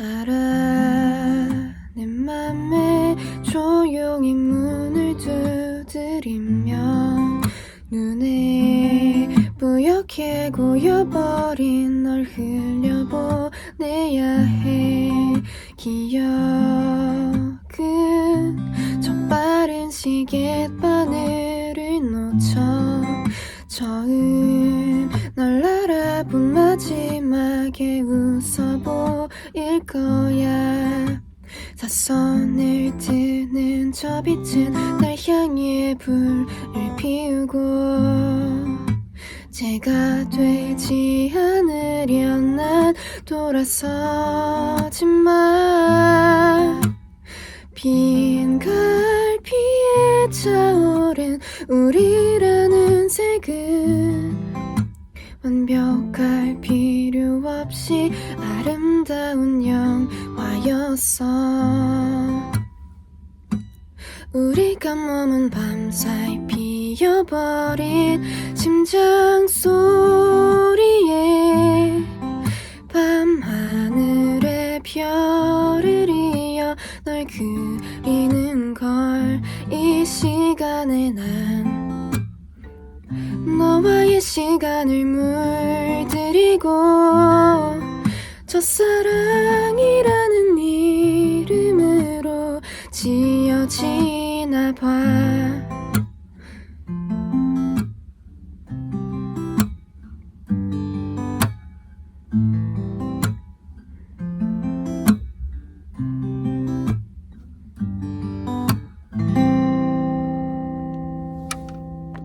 알아 내 맘에 조용히 문을 두드리면 눈에 뿌옇게 고여버린 널 흘려보내야 해. 기억은 저 빠른 시계 바늘을 놓쳐 처음 널 알아본 마지막에 웃어보 일 거야. 사선을 드는 저 빛은 날 향해 불을 피우고. 제가 되지 않으려 난 돌아서지만 빈 갈피에 차오른 우리라는 색은 완벽할 필요 없이 아름다운 영화였어. 우리가 머문 밤사이 피어버린 심장 소리에 밤하늘에 별을 이어 널 그리는 걸 이 시간에 난 너와의 시간을 물들이고 첫사랑이라는 이름으로 지어지나 봐